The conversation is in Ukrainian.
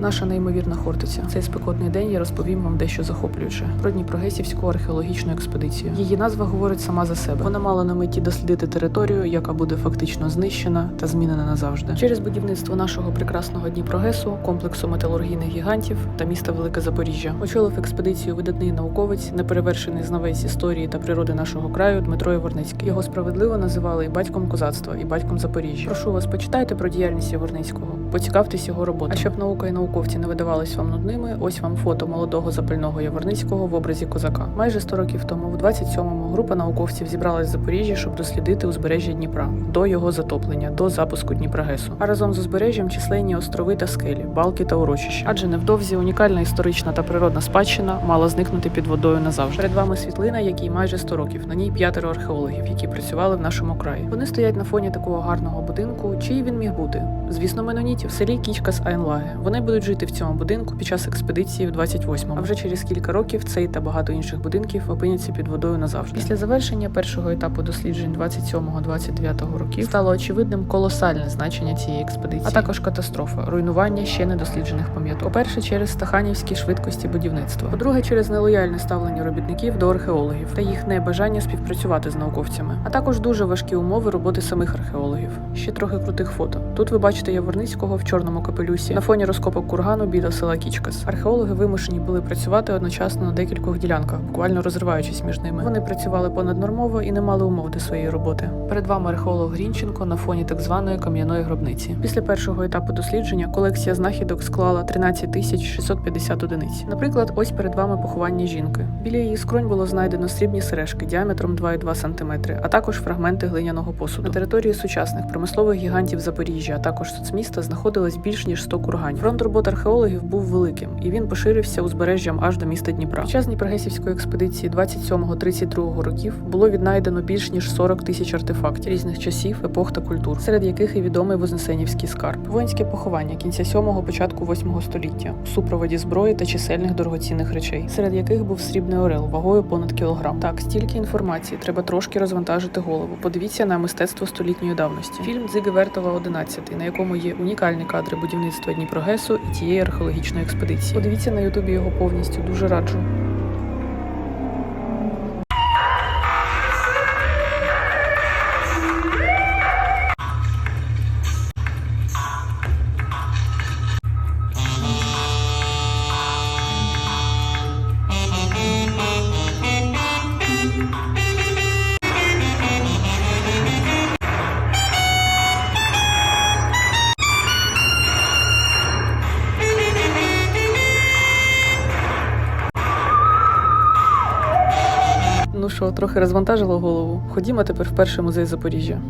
Наша неймовірна Хортиця. Цей спекотний день я розповім вам дещо захоплююче про Дніпрогесівську археологічну експедицію. Її назва говорить сама за себе. Вона мала на меті дослідити територію, яка буде фактично знищена та змінена назавжди. Через будівництво нашого прекрасного Дніпрогесу, комплексу металургійних гігантів та міста Велике Запоріжжя. Очолив експедицію видатний науковець, неперевершений знавець історії та природи нашого краю Дмитро Яворницький. Його справедливо називали і батьком козацтва, і батьком Запоріжжя. Прошу вас, почитайте про діяльність Яворницького, поцікавтесь його роботою. А щоб наука і науковці не видавались вам нудними, ось вам фото молодого запального Яворницького в образі козака. Майже 100 років тому, в 27-му, група науковців зібралась в Запоріжжі, щоб дослідити узбережжя Дніпра до його затоплення, до запуску Дніпрогесу. А разом з узбережжям численні острови та скелі, балки та урочища. Адже невдовзі унікальна історична та природна спадщина мала зникнути під водою назавжди. Перед вами світлина, якій майже 100 років. На ній п'ятеро археологів, які працювали в нашому краї. Вони стоять на фоні такого гарного будинку. Чий він міг бути? Звісно, менонітів в селі Кічка з Айнлаге. Вони будуть жити в цьому будинку під час експедиції в 28-му. А вже через кілька років цей та багато інших будинків опиняться під водою назавжди. Після завершення першого етапу досліджень 27-29 років стало очевидним колосальне значення цієї експедиції, а також катастрофа, руйнування ще недосліджених пам'яток. По-перше, через стаханівські швидкості будівництва. По-друге, через нелояльне ставлення робітників до археологів та їх небажання співпрацювати з науковцями, а також дуже важкі умови роботи самих археологів. Ще трохи крутих фото. Тут ви бачите Яворницького в чорному капелюсі на фоні розкопок кургану біля села Кічкас. Археологи вимушені були працювати одночасно на декількох ділянках, буквально розриваючись між ними. Вони працювали понаднормово і не мали умов для своєї роботи. Перед вами археолог Грінченко на фоні так званої кам'яної гробниці. Після першого етапу дослідження колекція знахідок склала 13 тисяч 650 одиниць. Наприклад, ось перед вами поховання жінки. Біля її скронь було знайдено срібні сережки діаметром 2,2 см, а також фрагменти глиняного посуду. На території сучасних промислових гігантів Запоріжжя, а також соцміста знаходилось більш ніж 100 курганів. Фронт робот археологів був великим, і він поширився узбережжям аж до міста Дніпра. Під час Дніпрогесівської експедиції 27-32 років було віднайдено більш ніж 40 тисяч артефактів різних часів, епох та культур, серед яких і відомий Вознесенівський скарб, воїнське поховання кінця 7-го, початку 8-го століття, у супроводі зброї та чисельних дорогоцінних речей, серед яких був срібний орел вагою понад кілограм. Так, стільки інформації, треба трошки розвантажити голову. Подивіться на мистецтво столітньої давності. Фільм Дзиги Вертова 11, на якому є унікальні кадри будівництва Дніпрогесу і тієї археологічної експедиції. Подивіться на Ютубі його повністю, дуже раджу. Ну що, трохи розвантажило голову. Ходімо тепер в перший музей Запоріжжя.